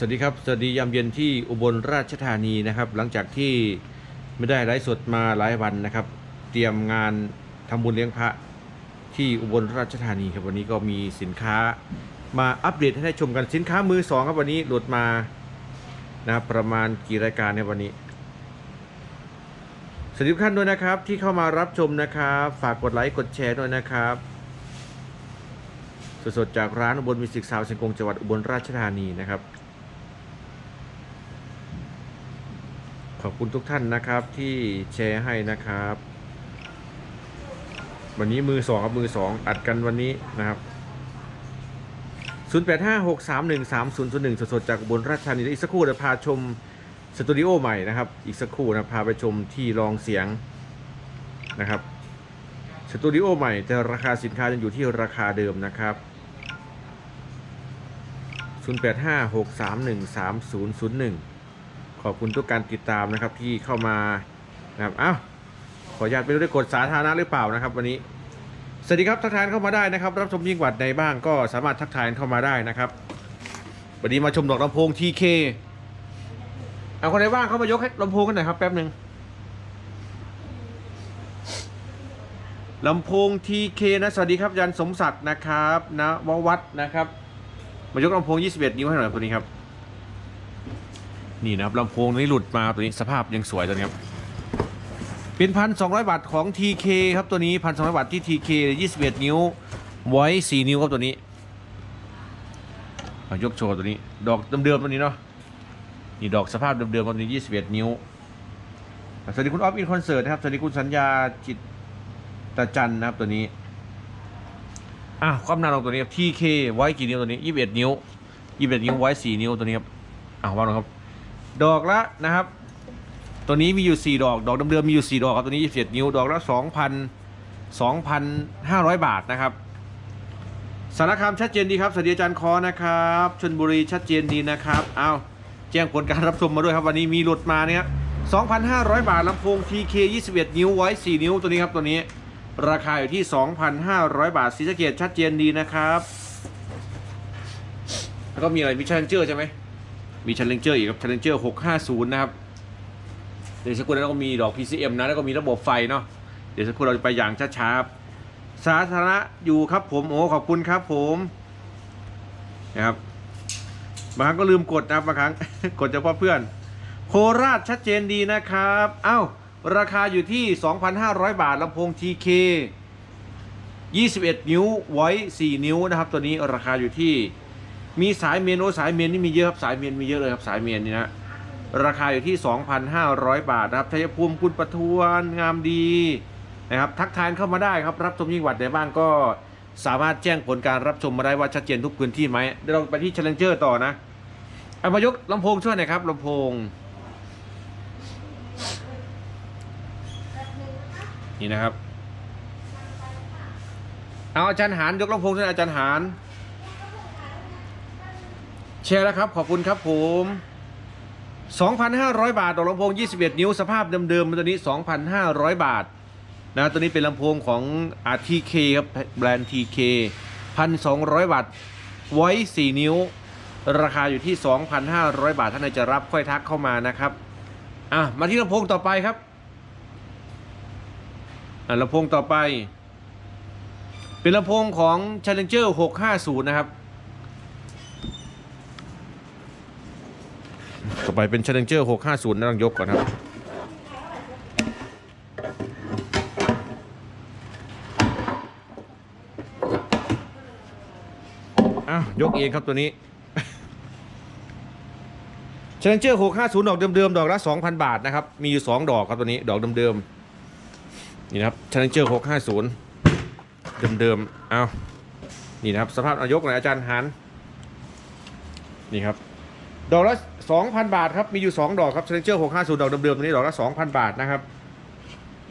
สวัสดีครับ สวัสดียามเย็นที่อุบลราชธานีนะครับ หลังจากที่ไม่ได้ไลฟ์สดมาหลายวันนะครับ เตรียมงานทำบุญเลี้ยงพระที่อุบลราชธานีครับวันนี้ก็มีสินค้ามาอัปเดตให้ได้ชมกันสินค้ามือสองครับวันนี้หลุดมานะครับประมาณกี่รายการในวันนี้สวัสดีทุกท่านด้วยนะครับ ที่เข้ามารับชมนะครับ ฝากกดไลค์กดแชร์ด้วยนะครับสดๆจากร้านอุบลมิสิกซาว์เชียงกงจังหวัดอุบลราชธานีนะครับ ขอบคุณทุกท่านนะครับที่แชร์ให้นะครับ วันนี้มือสองกับมือสองอัดกันวันนี้นะครับ0856313001สดๆจากบลราชธานีอีกสักครู่จะพาชมสตูดิโอใหม่นะครับ อีกสักครู่นะพาไปชมที่รองเสียงนะครับสตูดิโอใหม่แต่ราคาสินค้ายังอยู่ที่ราคาเดิมนะครับ 0856313001 ขอบคุณทุกการติดตามนะครับที่เข้ามานะครับอ้าวขออนุญาตไปดูได้กดสาธารณะหรือเปล่านะครับ วันนี้สวัสดีครับทักทายเข้ามาได้นะครับ รับชมยิ่งหวัดในบ้างก็สามารถทักทายเข้ามาได้นะครับวันนี้มาชมดอกลำโพง TK เอาคนไหนบ้างเข้ามายกให้ลำโพงกันหน่อยครับแป๊บหนึ่งลำโพง TK นะสวัสดีครับยันสมศักดิ์นะครับนะววัฒน์นะครับ มายกลำโพง 21 นิ้วให้หน่อยตัวนี้ครับ นี่นะครับลำโพงนี้หลุดมาตัวนี้สภาพยังสวยตัวนี้ครับเป็นพันสองร้อยบาทของ TK ครับตัวนี้พันสองร้อยบาทที่ TK 21 นิ้วไว้4นิ้วครับตัวนี้ยกโชว์ตัวนี้ ดอกเดิมๆตัวนี้เนาะนี่ดอกสภาพเดิมๆตัวนี้ 21 นิ้วสวัสดีคุณออฟอินคอนเสิร์ตนะครับสวัสดีคุณสัญญาจิตตะจันนะครับตัวนี้อะความหนาลงตัวนี้ครับ TK ไว้กี่นิ้วตัวนี้ 21 นิ้ว 21 นิ้วไว้ 4 นิ้วตัวนี้ครับอะว่าลงครับ ดอกละนะครับ ตัวนี้มีอยู่ 4 ดอก ดอกเดิมๆมีอยู่ 4 ดอกครับ ตัวนี้ 27 นิ้ว ดอกละ2,000 2,500 บาทนะครับ สารคามชัดเจนดีครับสวัสดีอาจารย์คอนะครับชนบุรีชัดเจนดีนะครับ เอาแจ้งผลการรับชมมาด้วยครับ วันนี้มีหลุดมาเนี่ย2,500 บาทลำโพง TK 21 นิ้วไว้ 4 นิ้วตัวนี้ครับตัวนี้ ราคาอยู่ที่ 2,500 บาทสีสะเกตชัดเจนดีนะครับ แล้วก็มีอะไรมีชันเจอร์ใช่ไหม มีชันเลนเจอร์อีกครับชันเลนเจอร์650 นะครับ เดี๋ยวสักครู่แล้วก็มีดอก PCM นะ แล้วก็มีระบบไฟเนาะ เดี๋ยวสักครู่เราจะไปอย่างช้าๆครับสาธารณะอยู่ครับผม โอ้ ขอบคุณครับผมนะครับ บางครั้งก็ลืมกดนะครับบางครั้ง กดเฉพาะเพื่อน โคราชชัดเจนดีนะครับ เอ้า ราคาอยู่ที่ 2,500 บาทลำโพง TK 21 นิ้วไว้ 4 นิ้วนะครับ ตัวนี้ราคาอยู่ที่ มีสายเมนโอสายเมนนี่มีเยอะครับสายเมนมีเยอะเลยครับสายเมนนี่นะราคาอยู่ที่ 2,500 บาทนะครับชัยภูมิคุณประทวนงามดีนะครับทักทายเข้ามาได้ครับรับชมยิ่งหวัดในบ้านก็สามารถแจ้งผลการรับชมมาได้ว่าชัดเจนทุกพื้นที่ไหมเดี๋ยวเราไปที่ Challenger ต่อนะเอามายกลำโพงช่วยหน่อยครับลำโพงนี่นะครับ เอาอาจารย์หารยกลำโพงช่วยอาจารย์หาร แชร์แล้วครับ ขอบคุณครับผม 2,500 บาทดอกลำโพง 21 นิ้วสภาพเดิมๆตัวนี้ 2,500 บาทนะตัวนี้เป็นลำโพงของ RTK ครับแบรนด์ TK 1,200 บาทไว้ 4 นิ้ว ราคาอยู่ที่ 2,500 บาทท่านใดจะรับค่อยทักเข้ามานะครับอะมาที่ลำโพงต่อไปครับอะลำโพงต่อไป เป็นลำโพงของ Challenger 650 นะครับ ต่อ ไปเป็น Challenger 650นะต้องยกก่อนครับอ้าวยกเองครับตัวนี้ Challenger 650 ดอกเดิมๆ ดอกละ 2,000 บาทนะครับ มีอยู่ 2 ดอกครับตัวนี้ ดอกเดิมๆ นี่นะครับ Challenger 650 เดิมๆ เอานี่นะครับ สภาพอายกหน่อยอาจารย์หันนี่ครับ ดอกละ 2,000 บาทครับ มีอยู่ 2 ดอกครับ Challenger 650 ดอกเดิมๆตัวนี้ดอกละ 2,000 บาทนะครับ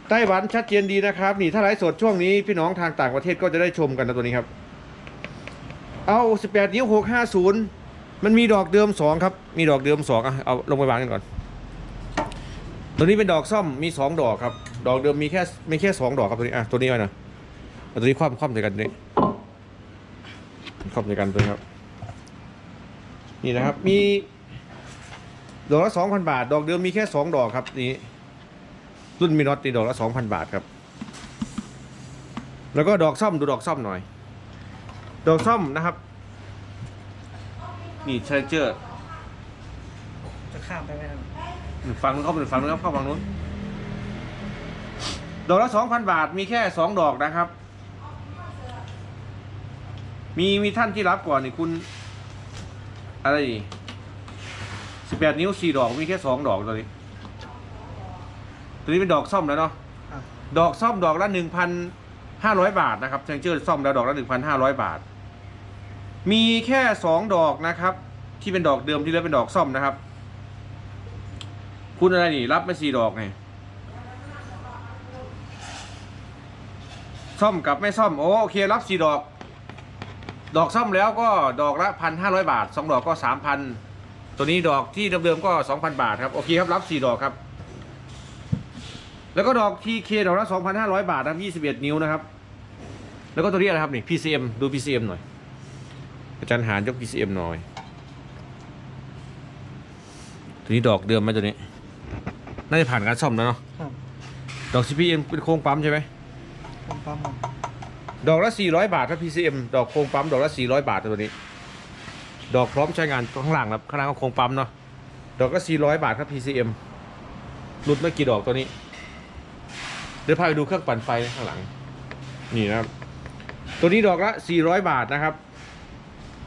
ไต้หวันชัดเจนดีนะครับ นี่ถ้าไลฟ์สดช่วงนี้พี่น้องทางต่างประเทศก็จะได้ชมกันนะตัวนี้ครับ เอา 18 นิ้ว 650 มันมีดอกเดิม 2 ครับ มีดอกเดิม2อะเอาลงไปวางกันก่อน ตัวนี้เป็นดอกซ่อมมี 2 ดอกครับ ดอกเดิมมีแค่มีแค่ 2 ดอกครับตัวนี้อะตัวนี้ไว้นะตัวนี้คว่ำคว่ำใส่กันนี้คว่ำใส่กันตัวนี้ครับ นี่นะครับมี ดอกละสองพันบาท ดอกเดิมมีแค่สองดอกครับนี่รุ่นมีน็อตตีดอกละสองพันบาทครับ แล้วก็ดอกซ่อมดูดอกซ่อมหน่อย ดอกซ่อมนะครับ นี่เชนเจอร์จะข้ามไปไหมครับฝั่งนู้นเข้าไปฝั่งนู้นครับเข้าฝั่งนู้น ดอกละสองพันบาทมีแค่สองดอกนะครับ มีมีท่านที่รับก่อนนี่คุณ อะไร สิบแปดนิ้วสี่ดอกมีแค่สองดอกตัวนี้ ตัวนี้เป็นดอกซ่อมแล้วเนาะครับ ดอกซ่อมดอกละหนึ่งพันห้าร้อยบาทนะครับเชนเจอร์ซ่อมแล้วดอกละหนึ่งพันห้าร้อยบาท มีแค่สองดอกนะครับ ที่เป็นดอกเดิมที่เหลือเป็นดอกซ่อมนะครับ คุณอะไรนี่ รับไม่สี่ดอกไงซ่อมกับไม่ซ่อมโอโอเค รับสี่ดอก ดอกซ่อมแล้วก็ดอกละพันห้าร้อยบาทสองดอกก็สามพัน ตัวนี้ดอกที่เดิมๆก็สองพันบาทครับ โอเคครับรับสี่ดอกครับ แล้วก็ดอกทีเคดอกละสองพันห้าร้อยบาทนะครับยี่สิบเอ็ดนิ้วนะครับ แล้วก็ตัวนี้อะไรครับนี่ PCM ดู PCM หน่อย อาจารย์หารยก PCM หน่อย ตัวนี้ดอกเดิมไหมตัวนี้ น่าจะผ่านการซ่อมแล้วเนาะครับดอก CPM เป็นโครงปั๊มใช่ไหมผมปั๊มครับดอกละ 400 บาทครับ PCM ดอกโครงปั๊มดอกละ 400 บาทตัวนี้ ดอกพร้อมใช้งานข้างล่างครับข้างล่างก็โครงปั๊มเนาะดอกละ400 บาทครับ PCM หลุดไม่กี่ดอกตัวนี้ เดี๋ยวพาไปดูเครื่องปั่นไฟข้างหลัง นี่นะครับ ตัวนี้ดอกละ 400 บาทนะครับ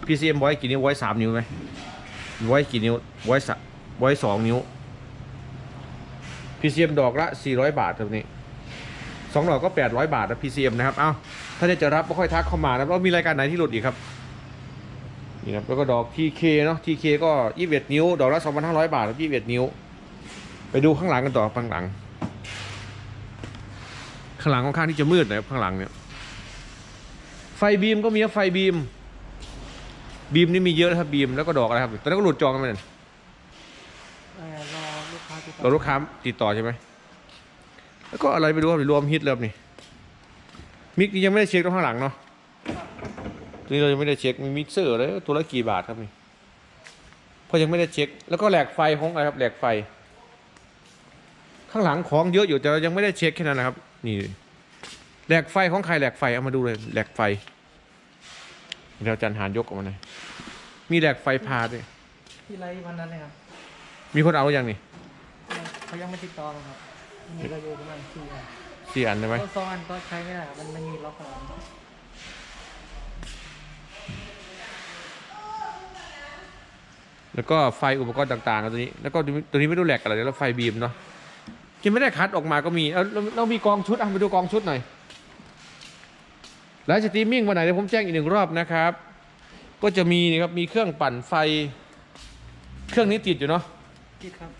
PCM ไว้กี่นิ้วไว้3นิ้วไหมไว้กี่นิ้วไว้สไว้2นิ้ว PCM ดอกละ 400 บาทตัวนี้สองดอกก็ 800 บาทนะ PCM นะครับ เอ้า ถ้าจะรับก็ค่อยทักเข้ามานะแล้วมีรายการไหนที่หลุดอีกครับ นี่นะครับแล้วก็ดอก TK เนาะ TK ก็21นิ้ว ดอกละ2,500บาทครับ21นิ้ว ไปดูข้างหลังกันต่อข้างหลัง ข้างหลังค่อนข้างที่จะมืดนะครับข้างหลังเนี่ยไฟบีมก็มีครับไฟบีม บีมนี่มีเยอะนะครับบีมแล้วก็ดอกอะไรครับตอนนั้นก็หลุดจองกันไปนั่นเอ่อรอลูกค้าติดต่อเราลูกค้าติดต่อใช่ไหมแล้วก็อะไรไปดูครับรวมฮิตแล้วนี่มิกนี่ยังไม่ได้เช็คตรงข้างหลังเนาะตัว นี้เรายังไม่ได้เช็คมีมิกเซอร์เลยตัวละกี่บาทครับนี่เพราะยังไม่ได้เช็ค แล้วก็แหลกไฟของอะไรครับแหลกไฟ ข้างหลังของเยอะอยู่แต่เรายังไม่ได้เช็คแค่นั้นนะครับ นี่แหลกไฟของใครแหลกไฟเอามาดูเลยแหลกไฟเดี๋ยวอาจารย์หานยกออกมาหน่อยมีแหลกไฟพาด้วยที่ไลฟ์วันนั้นเลยครับมีคนเอาหรือยังนี่เขายังไม่ติดต่อเลยครับมีก็อยู่ประมาณสี่อันสี่อันได้ไหมก็สองอันก็ใช้ไม่ได้ครับมันไม่มีล็อกอะไร แล้วก็ไฟอุปกรณ์ต่างๆตัวนี้แล้วก็ตัวนี้ไม่รู้แหลกอะไรแล้วไฟบีมเนาะที่ไม่ได้คัดออกมาก็มีเอาเราเรามีกองชุดอะไปดูกองชุดหน่อยแล้วสตรีมมิ่งวันไหนเดี๋ยวผมแจ้งอีกหนึ่งรอบนะครับ ก็จะมีนี่ครับมีเครื่องปั่นไฟ เครื่องนี้ติดอยู่เนาะคิดครับ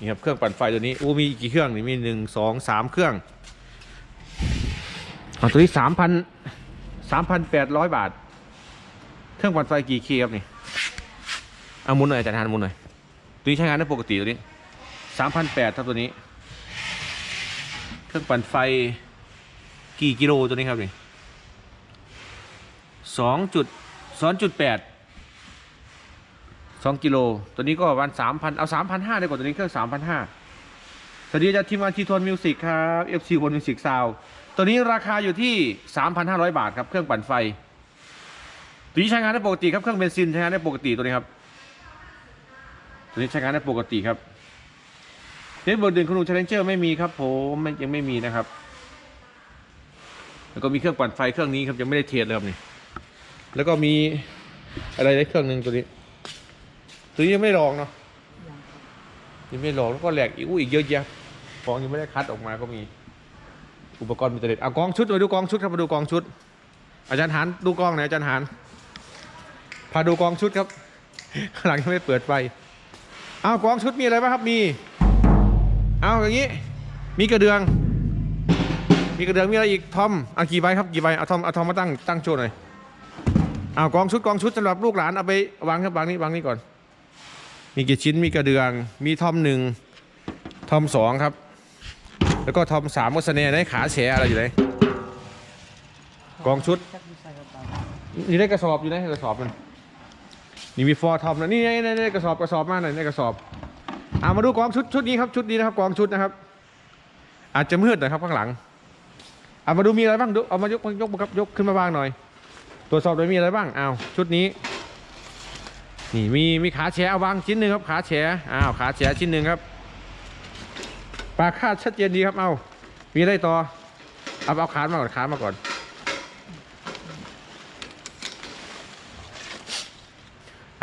นี่ครับเครื่องปั่นไฟตัวนี้อู้มีกี่เครื่องนี่มีหนึ่งสองสามเครื่องอะตัวนี้สามพันสามพันแปดร้อยบาท เครื่องปั่นไฟกี่คีย์ครับนี่ เอามุนหน่อยอาจารย์ทานมุนหน่อย ตัวนี้ใช้งานได้ปกติตัวนี้สามพันแปดครับตัวนี้ เครื่องปั่นไฟกี่กิโลตัวนี้ครับนี่สองจุดสองจุดแปดสองกิโล ตัวนี้ก็ประมาณสามพันเอาสามพันห้าได้กว่าตัวนี้เครื่องสามพันห้าสวัสดีจารย์ทีมงานทีทนมิวสิกครับเอฟซีบนมิวสิกซาวตัวนี้ราคาอยู่ที่สามพันห้าร้อยบาทครับเครื่องปั่นไฟตัวนี้ใช้งานได้ปกติครับเครื่องเบนซินใช้งานได้ปกติตัวนี้ครับ ตัวนี้ใช้งานได้ปกติครับเน็ตเบอร์ดึงคุณลุงเชลเลนเจอร์ไม่มีครับผมยังไม่มีนะครับ แล้วก็มีเครื่องปั่นไฟเครื่องนี้ครับยังไม่ได้เทสเลยครับนี่แล้วก็มีอะไรได้เครื่องหนึ่งตัวนี้ ตัวนี้ยังไม่ลองเนาะยังไม่ลองแล้วก็แหลกอีกอู้อีกเยอะแยะของยังไม่ได้คัดออกมาก็มีอุปกรณ์มีเตเด็ดเอากองชุดมาดูกองชุดครับมาดูกองชุด อาจารย์หานดูกองหน่อยอาจารย์หานพาดูกองชุดครับหลังยังไม่เปิดไฟ เอากองชุดมีอะไรบ้างครับมี เอาอย่างนี้ มีกระเดือง มีกระเดืองมีอะไรอีกทอมเอากี่ใบครับกี่ใบเอาทอมเอาทอมมาตั้งตั้งโชว์หน่อยเอากองชุดกองชุดสำหรับลูกหลานเอาไปวางครับวางนี้วางนี้ก่อน มีกี่ชิ้นมีกระเดือง มีทอมหนึ่งทอมสองครับ แล้วก็ทอมสามก็สเนในขาแฉอะไรอยู่ไหนกองชุดชักดีไซน์ครับอยู่ในกระสอบอยู่ในกระสอบมัน นี่มีฟอร์ทอมนะนี่ในในในกระสอบกระสอบมากหน่อยในกระสอบอ่ามาดูกองชุดชุดนี้ครับชุดนี้นะครับกองชุดนะครับ อาจจะมืดหน่อยครับข้างหลังเอามาดูมีอะไรบ้างดูเอามายกยกครับยกขึ้นมาวางหน่อย ตรวจสอบดูมีอะไรบ้างอ้าวชุดนี้ นี่มีมีขาแฉเอาวางชิ้นหนึ่งครับขาแฉอ้าวขาแฉชิ้นหนึ่งครับปลาคาดชัดเจนดีครับเอามีอะไรต่อเอาเอาขามาก่อนขามาก่อน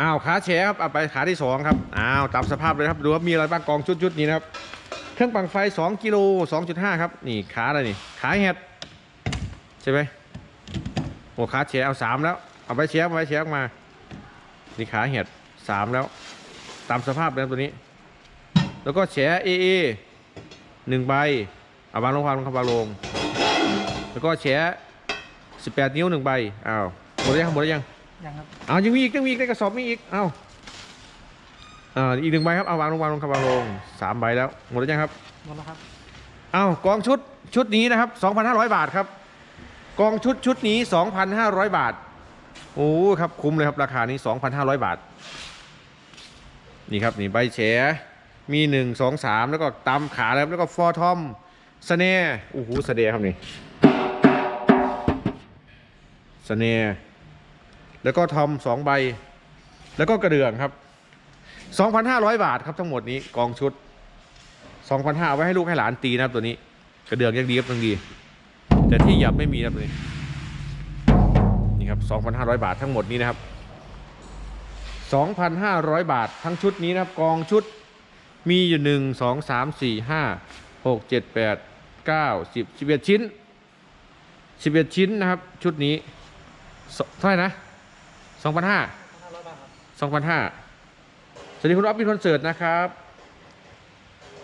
อ้าวขาแฉครับเอาไปขาที่สองครับอ้าวตามสภาพเลยครับดูว่ามีอะไรบ้างกองชุดชุดนี้นะครับ เครื่องปั่นไฟ 2กิโล2.5 ครับ นี่ขาอะไรนี่ ขาเห็ดใช่ไหมโอ้ขาแฉเอาสามแล้ว เอาไปแฉเอาไปแฉออกมานี่ขาเห็ดสามแล้ว ตามสภาพเลยตัวนี้ แล้วก็แฉเอเอหนึ่งใบเอาวางลงควางลงครับวางลง แล้วก็แฉ18 นิ้วหนึ่งใบอ้าวหมดแล้วยังหมดแล้วยัง ยังครับเอายังมีอีกยังมีอีกในกระสอบมีอีกเอาอ่าอีกหนึ่งใบครับเอาวางลงวางลงครับวางลงสามใบแล้วหมดแล้วยังครับหมดแล้วครับเอากองชุดชุดนี้นะครับ 2,500 บาทครับ กองชุดชุดนี้ 2,500 บาทโอ้ครับคุ้มเลยครับราคานี้ 2,500 บาท นี่ครับนี่ใบแฉมี 1 2 3 แล้วก็ตำขาแล้วแล้วก็ฟอร์ทอมสเน่โอ้โหสเน่ครับนี่สเน่ แล้วก็ทอมสองใบ แล้วก็กระเดื่องครับ 2,500 บาทครับทั้งหมดนี้กองชุด 2,500เอาไว้ให้ลูกให้หลานตีนะครับตัวนี้ กระเดื่องยังดีครับยังดี แต่ที่หยับไม่มีนะครับตัวนี้นี่ครับ 2,500 บาททั้งหมดนี้นะครับ 2,500 บาททั้งชุดนี้นะครับกองชุดมีอยู่1 2 3 4 5 6 7 8 9 10 11ชิ้น11ชิ้นนะครับ ชุดนี้สเท่าไหร่นะ 2,500 500บาทครับ2,500สวัสดีคุณอ๊อฟมีคอนเสิร์ตนะครับ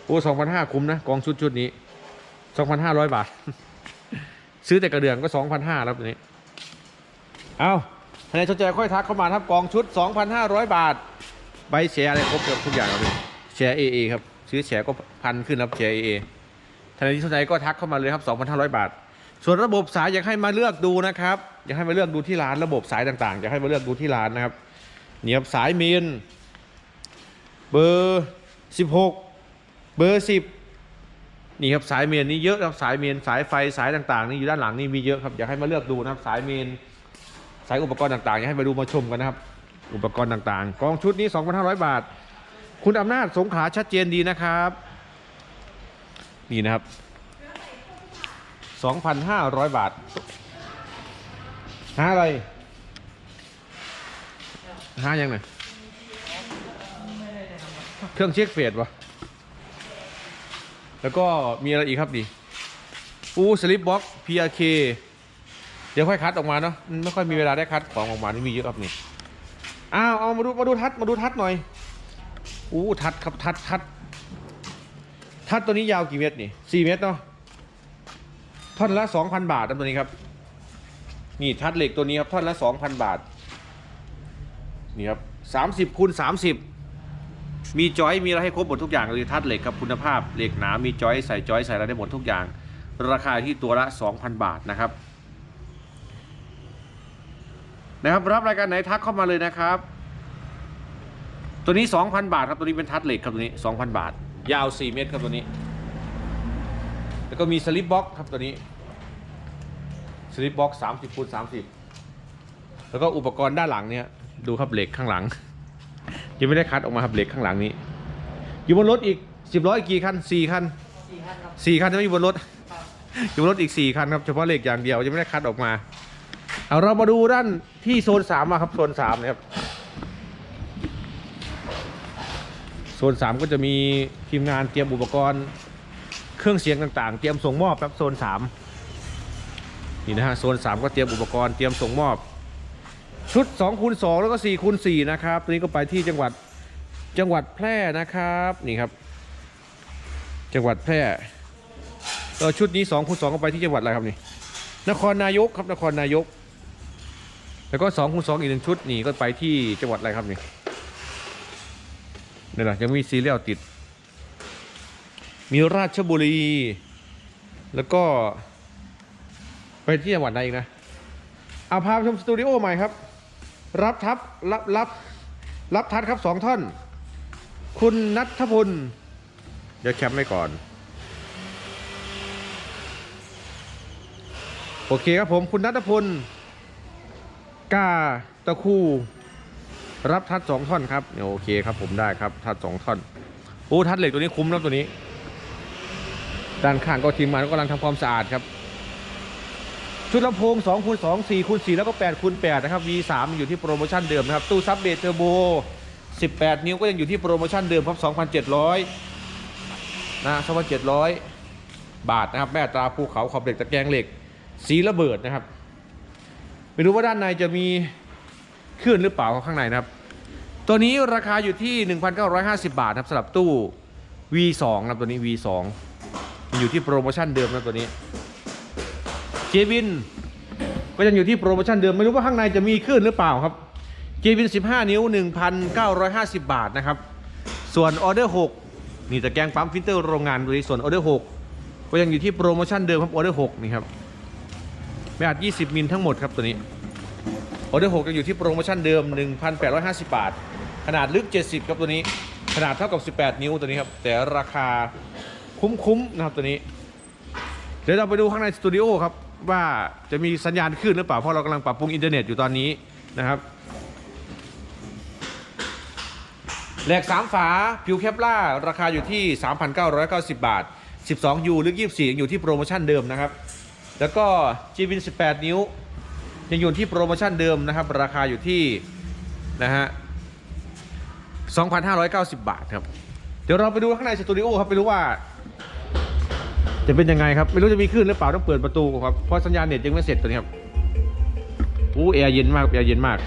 โอ้2,500คุ้มนะกองชุดชุดนี้2,500บาท ซื้อแต่กระเดื่องก็2,500แล้วตัวนี้ เอาถ้าในสนใจค่อยทักเข้ามาครับกองชุด2,500บาท ใบแชร์อะไรครบเกือบทุกอย่างครับพี่แชร์ AA ครับซื้อแชร์ก็พันขึ้นครับแชร์ AA ถ้าในที่สนใจก็ทักเข้ามาเลยครับ2,500บาท ส่วนระบบสายอยากให้มาเลือกดูนะครับ อยากให้มาเลือกดูที่ร้านระบบสายต่างๆอยากให้มาเลือกดูที่ร้านนะครับเนี่ยครับสายเมนเบอร์16เบอร์10นี่ครับสายเมนนี่เยอะครับสายเมนสายไฟสายต่างๆนี่อยู่ด้านหลังนี่มีเยอะครับอยากให้มาเลือกดูนะครับสายเมนสายอุปกรณ์ต่างๆอยากให้มาดูมาชมกันนะครับอุปกรณ์ต่างๆ กองชุดนี้2,500 บาท คุณอำนาจสงขาชัดเจนดีนะครับ นี่นะครับ 2,500 บาท หาอะไร หายังไงเครื่องเช็คเฟสวะแล้วก็มีอะไรอีกครับดิอูสลิปบ็อก PRK เดี๋ยวค่อยคัดออกมาเนาะไม่ค่อยมีเวลาได้คัดของออกมานี่มีเยอะครับนี่อ้าวเอามาดูมาดูทัดมาดูทัดหน่อยอู้ทัดครับทัดทัดทัดตัวนี้ยาวกี่เมตรนี่สี่เมตรเนาะท่อนละสองพันบาทตัวนี้ครับ นี่ทัดเหล็กตัวนี้ครับท่อนละสองพันบาท นี่ครับสามสิบคูณสามสิบมีจอยมีอะไรให้ครบหมดทุกอย่างเลยทัดเหล็กครับคุณภาพเหล็กหนามีจอยใส่จอยใส่อะไรได้หมดทุกอย่าง ราคาที่ตัวละ 2,000 บาทนะครับ นะครับรับรายการไหนทักเข้ามาเลยนะครับ ตัวนี้ 2,000 บาทครับตัวนี้เป็นทัดเหล็กครับตัวนี้ 2,000 บาท ยาว 4 เมตรครับตัวนี้ แล้วก็มีสลิปบ็อกครับตัวนี้ สลิปบ็อก30คูณ30แล้วก็อุปกรณ์ด้านหลังเนี่ยดูครับเหล็กข้างหลัง ยังไม่ได้คัดออกมาครับเหล็กข้างหลังนี้ อยู่บนรถอีกสิบล้ออีกกี่คันสี่คันสี่คันจะไม่อยู่บนรถอยู่บนรถอีกสี่คันครับเฉพาะเหล็กอย่างเดียวยังไม่ได้คัดออกมาเอาเรามาดูด้านที่โซนสามครับโซนสามนี่ยครับโซนสามก็จะมีทีมงานเตรียมอุปกรณ์ เครื่องเสียงต่างๆ เตรียมส่งมอบครับโซนสาม นี่นะฮะโซนสามก็เตรียมอุปกรณ์เตรียมส่งมอบ ชุด2คูณ2แล้วก็4คูณ4นะครับตัวนี้ก็ไปที่จังหวัดจังหวัดแพร่นะครับนี่ครับ จังหวัดแพร่เออชุดนี้2คูณ2ก็ไปที่จังหวัดอะไรครับนี่นครนายกครับนครนายก แล้วก็2คูณ2อีกหนึ่งชุดนี่ก็ไปที่จังหวัดอะไรครับนี่นี่แหละยังมีซีเรียลติด มีราชบุรี แล้วก็ ไปที่จังหวัดไหนอีกนะเอาพาไปชมสตูดิโอใหม่ครับ รับทับรับรับรับทัดครับสองท่อน คุณนัทพล เดี๋ยวแคปไว้ก่อน โอเคครับผมคุณนัทพล กาตะคูรับทัดสองท่อนครับเนี่ยโอเคครับผมได้ครับทัดสองท่อนโอ้ทัดเหล็กตัวนี้คุ้มนะตัวนี้ ด้านข้างก็ทีมงานก็กำลังทำความสะอาดครับ ชุดลำโพง2คูณ2 4คูณ4แล้วก็8คูณ8นะครับ V3 อยู่ที่โปรโมชั่นเดิมนะครับ ตู้ซับเบเทอร์โบ 18 นิ้วก็ยังอยู่ที่โปรโมชั่นเดิมครับ2,700นะ2,700 บาทนะครับ แม่ตราภูเขาขอบเหล็กตะแกรงเหล็ก สีระเบิดนะครับ ไม่รู้ว่าด้านในจะมีคลื่นหรือเปล่าข้างในนะครับ ตัวนี้ราคาอยู่ที่ 1,950 บาทนะครับสำหรับตู้ V2 นะครับตัวนี้ V2 อยู่ที่โปรโมชั่นเดิมนะตัวนี้ เจวินก็ยังอยู่ที่โปรโมชั่นเดิม ไม่รู้ว่าข้างในจะมีขึ้นหรือเปล่าครับเจวิน15 นิ้ว 1,950 บาทนะครับ ส่วนออเดอร์6นี่ตะแกรงปั๊มฟิลเตอร์โรงงานดูดิส่วนออเดอร์6ก็ยังอยู่ที่โปรโมชั่นเดิมครับออเดอร์6นี่ครับไม่อาจ20 มิลทั้งหมดครับตัวนี้ออเดอร์6ยังอยู่ที่โปรโมชั่นเดิม 1,850 บาท ขนาดลึก 70 ครับตัวนี้ ขนาดเท่ากับ 18 นิ้วตัวนี้ครับ แต่ราคาคุ้มๆนะครับตัวนี้ เดี๋ยวเราไปดูข้างในสตูดิโอครับ ว่าจะมีสัญญาณขึ้นหรือเปล่า เพราะเรากำลังปรับปรุงอินเทอร์เน็ตอยู่ตอนนี้นะครับแหลก 3 ฝา ผิวแคปล่า ราคาอยู่ที่ 3,990 บาท 12 ยูหรือ 24 ยังอยู่ที่โปรโมชั่นเดิมนะครับ แล้วก็จีวิน 18 นิ้ว ยังอยู่ที่โปรโมชั่นเดิมนะครับ ราคาอยู่ที่นะฮะ 2,590 บาทครับ เดี๋ยวเราไปดูข้างในสตูดิโอครับ ไปรู้ว่า จะเป็นยังไงครับ ไม่รู้จะมีคลื่นหรือเปล่าต้องเปิดประตูครับเพราะสัญญาณเน็ตยังไม่เสร็จตัวนี้ครับอู้แอร์เย็นมากแอร์เย็นมาก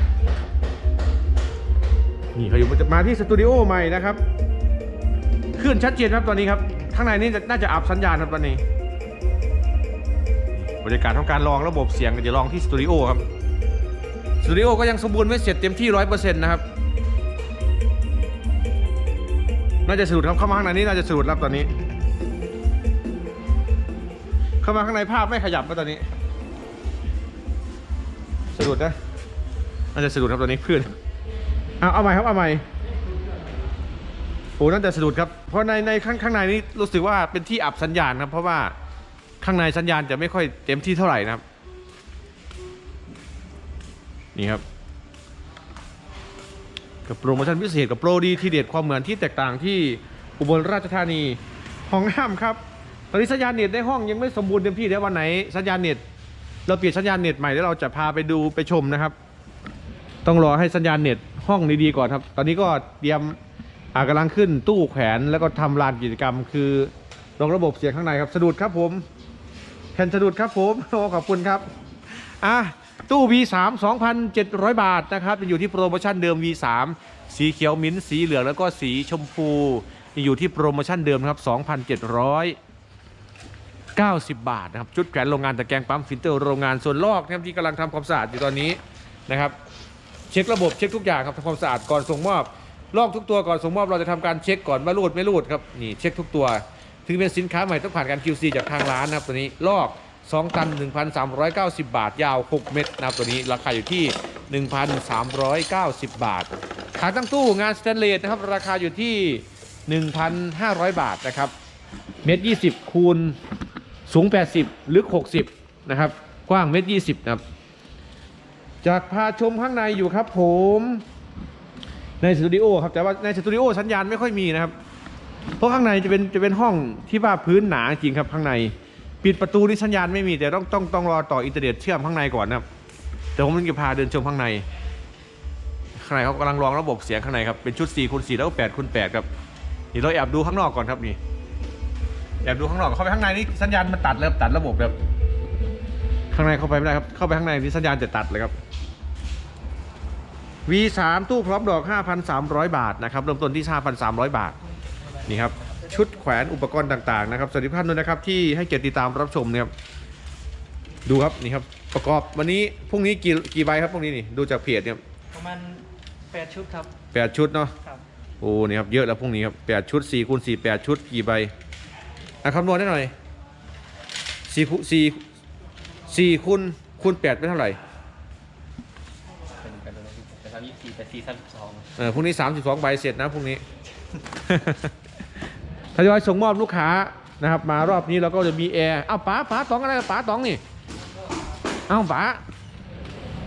นี่เขาอยู่มันจะมาที่สตูดิโอใหม่นะครับคลื่นชัดเจนครับตอนนี้ครับข้างในนี่น่าจะอับสัญญาณครับตอนนี้บรรยากาศของการลองระบบเสียงจะลองที่สตูดิโอครับสตูดิโอก็ยังสมบูรณ์ไม่เสร็จเต็มที่ร้อยเปอร์เซ็นต์นะครับน่าจะสะดุดครับเข้ามาข้างในนี้น่าจะสะดุดครับตอนนี้ เข้ามาข้างในภาพไม่ขยับแล้วตอนนี้สะดุดนะน่าจะสะดุดครับตอนนี้เพื่อนเอาเอาใหม่ครับเอาใหม่โอ้น่าจะสะดุดครับเพราะในในข้างข้างในนี้รู้สึกว่าเป็นที่อับสัญญาณครับเพราะว่าข้างในสัญญาณจะไม่ค่อยเต็มที่เท่าไหร่นะครับ นี่ครับกับโปรโมชั่นพิเศษกับโปรดีที่เด็ดความเหมือนที่แตกต่างที่อุบลราชธานีห้องน้ำครับ ตอนนี้สัญญาณเน็ตในห้องยังไม่สมบูรณ์เต็มที่เดี๋ยววันไหนสัญญาณเน็ตเราเปลี่ยนสัญญาณเน็ตใหม่แล้วเราจะพาไปดูไปชมนะครับ ต้องรอให้สัญญาณเน็ตห้องดีๆก่อนครับ ตอนนี้ก็เตรียมอ่ากำลังขึ้นตู้แขวนแล้วก็ทำลานกิจกรรม คือลองระบบเสียงข้างในครับสะดุดครับผมแผ่นสะดุดครับผมโอ้ขอบคุณครับอะตู้ V3 2,700 บาทนะครับยังอยู่ที่โปรโมชั่นเดิม V3 สีเขียวมิ้นท์สีเหลืองแล้วก็สีชมพูอยู่ที่โปรโมชั่นเดิมครับ 2,700 90 บาทนะครับชุดแขวนโรงงานตะแกรงปั๊มฟิลเตอร์โรงงานส่วนลอกนะครับที่กำลังทำความสะอาดอยู่ตอนนี้นะครับเช็คระบบเช็คทุกอย่างครับทำความสะอาดก่อนส่งมอบลอกทุกตัวก่อนส่งมอบเราจะทำการเช็คก่อนว่ารูดไม่รูดครับนี่เช็คทุกตัว ถึงเป็นสินค้าใหม่ต้องผ่านการ QC จากทางร้านนะครับตัวนี้ลอก 2 ตัน 1,390 บาท ยาว 6 เมตรนะครับตัวนี้ราคาอยู่ที่ 1,390 บาทขาตั้งตู้งานสแตนเลสนะครับราคาอยู่ที่ 1,500 บาทนะครับเมตร20คูณ สูง 80 ลึก 60 นะครับ กว้างเมตร20นะครับ จากพาชมข้างในอยู่ครับผม ในสตูดิโอครับ แต่ว่าในสตูดิโอสัญญาณไม่ค่อยมีนะครับ เพราะข้างในจะเป็นจะเป็นห้องที่ว่าพื้นหนาจริงครับข้างใน ปิดประตูนี่สัญญาณไม่มีแต่ต้องต้องต้องรอต่ออินเทอร์เน็ตเชื่อมข้างในก่อนนะครับ แต่ผมจะพาเดินชมข้างใน ข้างในเขากำลังลองระบบเสียงข้างในครับ เป็นชุด4คูณ4แล้วก็8คูณ8ครับนี่เราแอบดูข้างนอกก่อนครับนี่ แอบดูข้างนอกเข้าไปข้างในนี่สัญญาณมันตัดเลยครับตัดระบบแบบข้างในเข้าไปไม่ได้ครับ เข้าไปข้างในนี่สัญญาณจะตัดเลยครับ V3 ตู้พร้อมดอก 5,300 บาทนะครับเริ่มต้นที่ 5,300 บาทนี่ครับชุดแขวนอุปกรณ์ต่างๆนะครับสวัสดีทุกท่านด้วยนะครับที่ให้เกียรติติดตามรับชมนะครับดูครับนี่ครับประกอบวันนี้พรุ่งนี้กี่กี่ใบครับพรุ่งนี้นี่ดูจากเพจเนี่ยประมาณแปดชุดครับแปดชุดเนาะครับโอ้นี่ครับเยอะแล้วพรุ่งนี้ครับแปดชุดสี่คูณสี่แปดชุดกี่ใบ อะคำนวณได้หน่อยสี่คูสี่สี่คูณคูณแปดเป็นเท่าไหร่เป็นกันตัวนี้แต่ทำยี่สี่แต่สี่สามสองเออพรุ่งนี้32ใบเสร็จนะพรุ่งนี้ ทยอยส่งมอบลูกค้านะครับ มารอบนี้เราก็จะมีแอร์อ้าวป๋าป๋าตองอะไรป๋าตองนี่อ้าวป๋า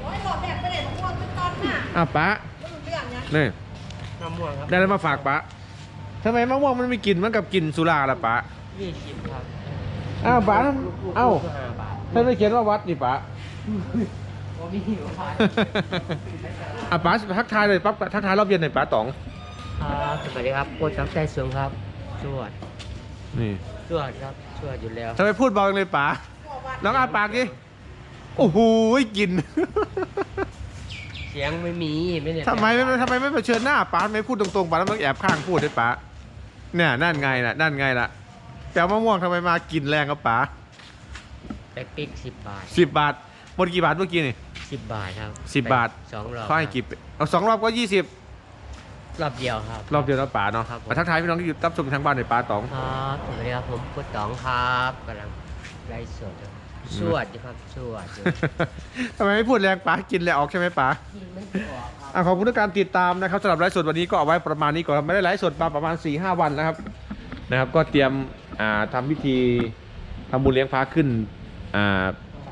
โอ้ยหลอดแบกไปเลยมะม่วงเป็นตอนน่ะอ้าวป๋าไม่รู้เรื่องนะนี่มะม่วงครับได้แล้วมาฝากป๋าทำไมมะม่วงมันมีกลิ่นเหมือนกับกลิ่นสุราล่ะป๋า ยี่สิบครับอ้าวป๋าเอ้าห้าบาทท่านไม่เขียนว่าวัดนี่ป๋าโอ้มีหิวครับอะป๋าทักทายเลยปั๊บทักทายรอบเย็นหน่อยป๋าต๋องครับสวัสดีครับโคตรตั้งใจสูงครับสวดนี่สวดครับสวดอยู่แล้ว ทำไมพูดเบาจังเลยป๋าน้องอาปากดิโอ้โหกลิน เสียงไม่มีไม่ได้ทำไมไม่ทำไมไม่เผชิญหน้าป๋าทำไมพูดตรงๆป๋าแล้วต้องแอบข้างพูดด้วยป๋าเนี่ยนั่นไงล่ะนั่นไงล่ะ แปลมะม่วงทำไมมากินแรงกับป๋าแบ็คปิ๊กสิบบาทสิบบาทหมดกี่บาทเมื่อกี้นี่ สิบบาทครับสิบบาท สองรอบเขาให้กี่เอาสองรอบก็ยี่สิบรอบเดียวครับ รอบเดียวแล้วป๋าเนาะครับผม มาทักทายพี่น้องที่อยู่รับชมทางบ้านหน่อยป๋าต๋อง ครับสวัสดีครับผมโคตรต๋องครับกำลังไลฟ์สดครับสวดอยู่ครับสวดอยู่ ทำไมไม่พูดแรงป๋ากินเลยออกใช่ไหมป๋าไม่ออกครับอะขอบคุณทุกการติดตามนะครับสำหรับไลฟ์สดวันนี้ก็เอาไว้ประมาณนี้ก่อนครับไม่ได้ไลฟ์สดมาประมาณ4ีหวันนะครับนะครับ ก็เตรียม อ่าทำพิธีทำบุญเลี้ยงพระขึ้นอ่า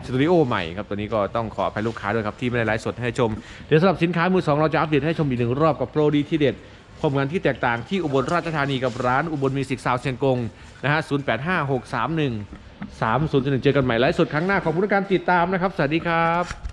สตูดิโอใหม่ครับตัวนี้ก็ต้องขออภัยลูกค้าด้วยครับที่ไม่ได้ไลฟ์สดให้ชม เดี๋ยวสำหรับสินค้ามือสองเราจะอัปเดตให้ชมอีกหนึ่งรอบกับโปรดีที่เด็ดพบกันที่แตกต่างที่อุบลราชธานีกับร้านอุบลมิวสิกซาวเชียงกงนะฮะ 0 8 5 6 3 1 3 0 1เจอกันใหม่ไลฟ์สดครั้งหน้าขอบคุณทุกการติดตามนะครับ สวัสดีครับ